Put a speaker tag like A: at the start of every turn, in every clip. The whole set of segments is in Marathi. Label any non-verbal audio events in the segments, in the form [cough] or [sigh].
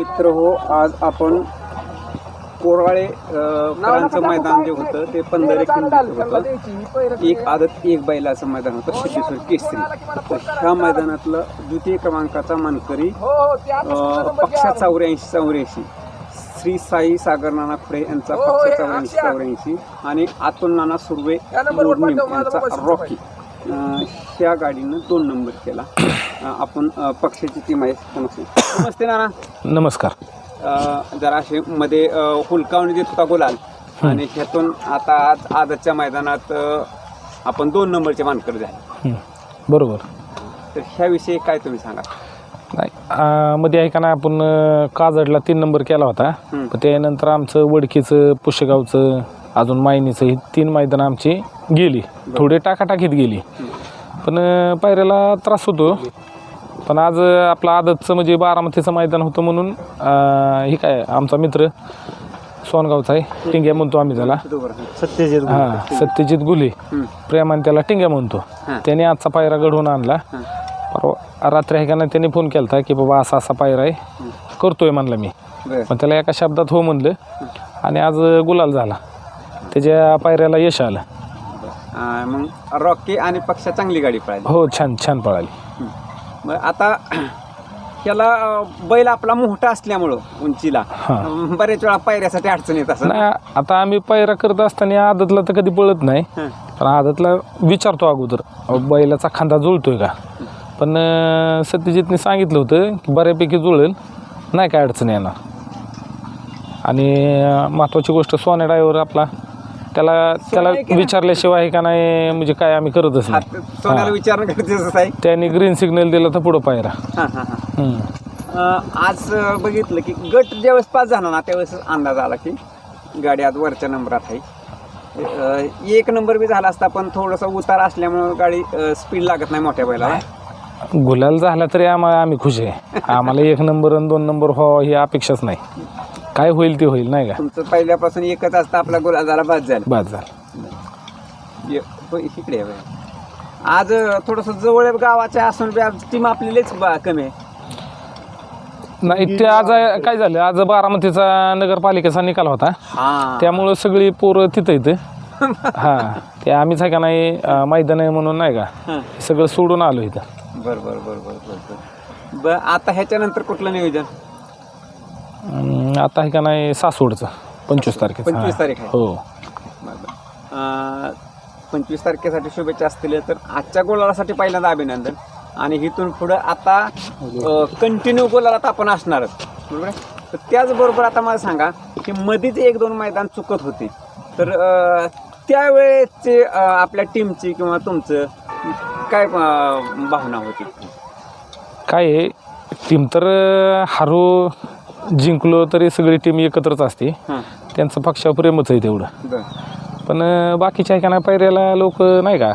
A: मित्र हो आज आपण कोराळे करांचं मैदान जे होतं ते पंधरा किलोमीटर होतं. एक आदत एक बैलाचं मैदान होतं सिद्धेश्वर केसरी. तर ह्या मैदानातलं द्वितीय क्रमांकाचा मानकरी अ, पक्षा चौऱ्याऐंशी चौऱ्याऐंशी. श्री साई सागर नाना खुडे यांचा पक्ष चौऱ्याऐंशी चौऱ्याऐंशी. आणि अतुल नाना सुर्वे मोडणीम यांचा रॉकी. ह्या गाडीनं दोन नंबर केला. आपण पक्षाची टीम आहे. नमस्ते. नमस्ते नाना.
B: नमस्कार.
A: अ, जरा असे मध्ये अ, हुलकावणी देत होता गुलाल. आणि ह्यातून आता आज आजच्या मैदानात अ, आपण दोन नंबरचे मानकर झाले.
B: हं, बरोबर.
A: तर ह्याविषयी काय तुम्ही सांगा
B: नाही आ, मध्ये आहे का नाही आपण अ, काजडला तीन नंबर केला होता.
A: हं.
B: पण त्यानंतर आमचं वडकीचं पुशेगावचं अजून मायनीचं ही तीन मैदानं आमची गेली. थोडी टाकाटाकीत गेली. पण पायऱ्याला त्रास होतो. पण आज आपलं आदतचं म्हणजे बारामतीचं मैदान होतं म्हणून हे काय आमचा मित्र सोनगावचा आहे टिंग्या म्हणतो आम्ही त्याला.
A: सत्यजित
B: हां सत्यजित गुले. प्रेमान त्याला टिंग्या म्हणतो. त्याने आजचा पायरा घडवून आणला. परवा रात्री आहे का नाही त्याने फोन केला होता की बाबा असा असा पायरा आहे. करतोय म्हणला मी. पण त्याला एका शब्दात हो म्हणलं. आणि आज गुलाल झाला. त्याच्या पायऱ्याला यश आलं.
A: अ, मग रॉकी आणि पक्षा चांगली गाडी पळाली.
B: हो छान छान पळाली.
A: मग आता ह्याला अ, बैल आपला मोठा असल्यामुळं उंचीला
B: हां.
A: अ, बरेच वेळा पायऱ्यासाठी अडचण येत असं
B: नाही आता आम्ही पायरा करत असताना आदतला तर कधी पळत नाही. पण आदतला विचारतो अगोदर अहो, बैलाचा खांदा जुळतोय का? पण अं, सत्यजितने सांगितलं होतं की बऱ्यापैकी जुळेल नाही काय अडचण येणार. आणि अं, महत्त्वाची गोष्ट सोन्या ड्रायव्हर आपला. त्याला त्याला? विचारल्याशिवाय का नाही? म्हणजे काय आम्ही करतच नाही.
A: सोन्याला विचारणं गरजेचं आहे.
B: त्याने ग्रीन सिग्नल दिला तर पुढं पायरा.
A: हां हां हां.
B: हम्म.
A: अ, आज अ, बघितलं की गट ज्यावेळेस पास झाला ना त्यावेळेस अंदाज आला की गाडी आज वरच्या नंबरात आहे. अ, एक नंबर बी झाला असता पण थोडासा उतार असल्यामुळं गाडी स्पीड लागत नाही मोठ्या बैलाला.
B: गुलाल झाला तरी आम्हाला आम्ही खुश आहे. आम्हाला एक नंबर आणि दोन नंबर व्हावं ही अपेक्षाच नाही. काय होईल ते होईल नाही का?
A: तुमचं पहिल्यापासून एकच असता आपला गोला झाला बाद झाला.
B: बाद झालं.
A: ये- होय, इकडे आहे. आज थोडंसं जवळ गावाच्या असून बी आज टीम आपली लईच बा- कमी आहे.
B: नाही ते आज काय झालं आज बारामतीचा नगरपालिकेचा निकाल होता.
A: हा.
B: त्यामुळं सगळी पोरं तिथं इथं. [laughs] हा ते आम्हीच आहे का नाही अं, मैदान आहे म्हणून नाही का
A: हां.
B: हे सगळं सोडून आलो इथं.
A: बर बर बर बर बर. बर आता ह्याच्यानंतर कुठलं नियोजन?
B: अं, आता आहे का नाही सासवडचं पंचवीस तारखेचं.
A: पंचवीस
B: हा.
A: तारीख आहे.
B: हो.
A: पंचवीस तारखेसाठी शुभेच्छा असतील तर आजच्या गोलासाठी पहिल्यांदा अभिनंदन. आणि इथून पुढं आता कंटिन्यू गोलाला आपण असणारच बरोबर आहे? तर त्याचबरोबर आता मला सांगा की मध्येच एक दोन मैदान चुकत होते. तर अं, अं, आपल्या टीमची किंवा तुमचं काय अं, भावना होती?
B: काय आहे? टीम तर हारू जिंकलो तरी सगळी टीम एकत्रच असते.
A: हां.
B: त्यांचं पक्षावर प्रेमच आहे तेवढं. पण बाकीच्या आहे का नाही पायऱ्याला लोक नाही का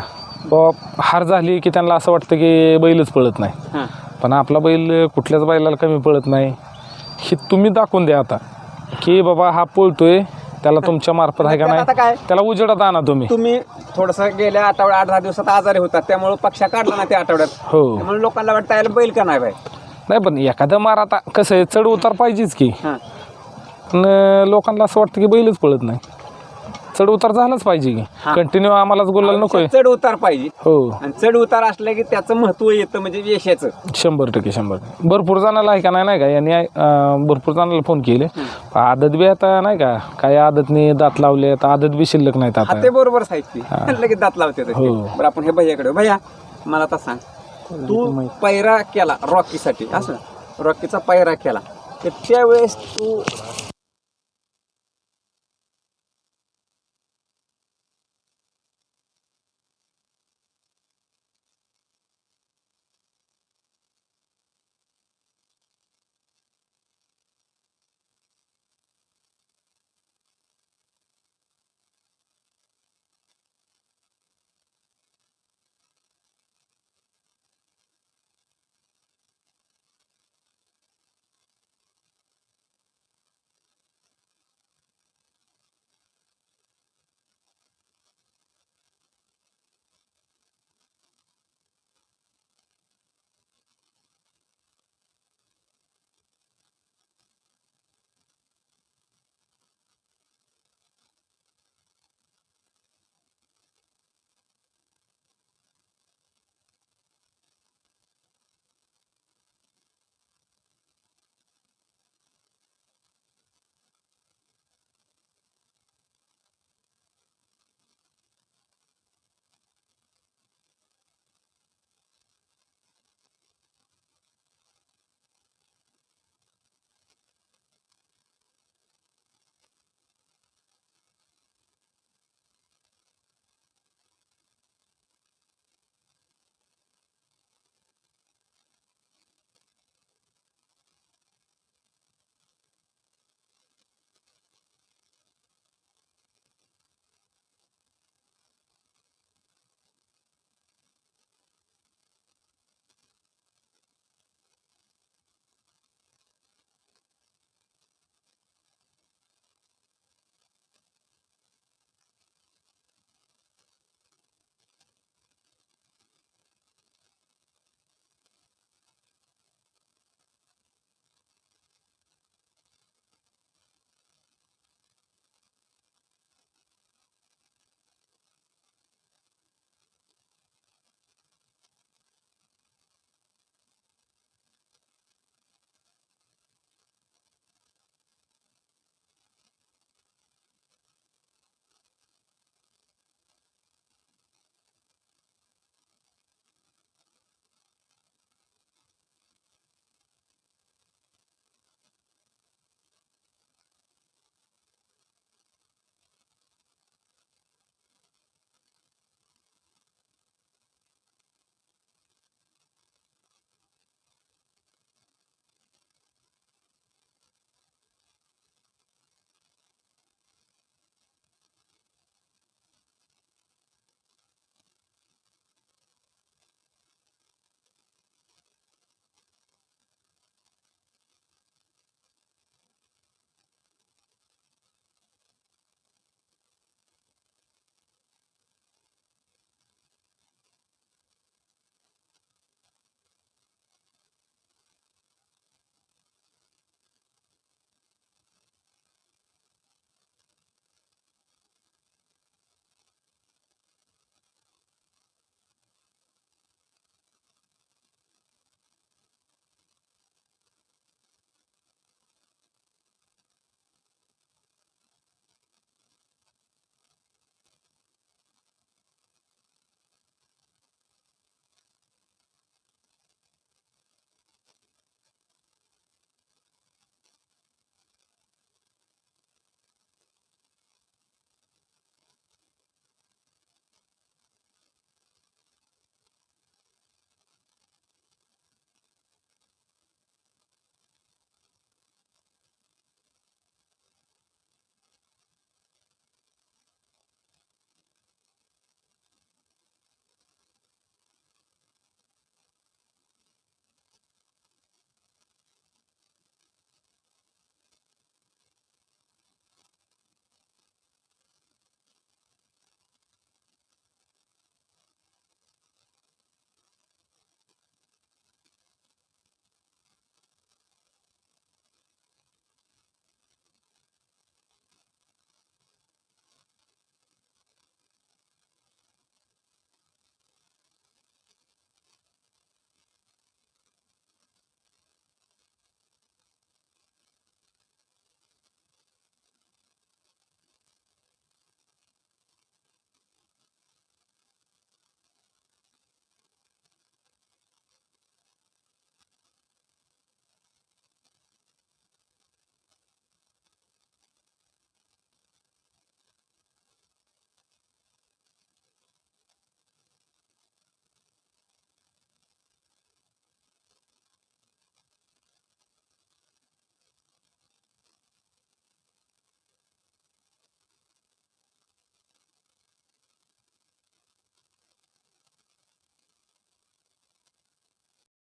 B: हार झाली की त्यांना असं वाटतं की बैलच पळत नाही.
A: हां.
B: पण आपला बैल कुठल्याच बैलाला कमी पळत नाही. हे तुम्ही दाखवून द्या आता की बाबा हा पळतोय त्याला तुमच्या मार्फत आहे का नाही
A: काय?
B: त्याला उजेडात आणा तुम्ही.
A: तुम्ही थोडंसं गेल्या आठवड्या आठ दहा दिवसात आजारी होतात त्यामुळे पक्षा काढला ना त्या आठवड्यात.
B: हो.
A: लोकांना वाटतं याला बैल का नाही बाय
B: नाही पण एखादं मार आता कसं आहे चढ उतार पाहिजेच की.
A: हां.
B: पण लोकांना असं वाटतं की बैलच पळत नाही. चढ उतार झालाच पाहिजे की. कंटिन्यू आम्हालाच बोलायला नकोय.
A: चढ उतार पाहिजे.
B: हो.
A: आणि चढ उतार असलं की त्याचं महत्त्व येतं म्हणजे यशाचं.
B: शंभर टक्के शंभर टक्के. भरपूर जणाला आहे का नाही नाही का? यांनी अं, भरपूर जणाला फोन केले. आदत बी आता नाही का? काय आदतने दात लावले आता आदत बी शिल्लक नाहीत
A: हा
B: आता
A: ते बरोबर साहित्य. लगेच दात लावते ते.
B: हो.
A: बरं आपण हे भैयाकडे भैया मला आता सांग. तू पैरा केला रॉकीसाठी असं? रॉकीचा पैरा केला. तर त्यावेळेस तू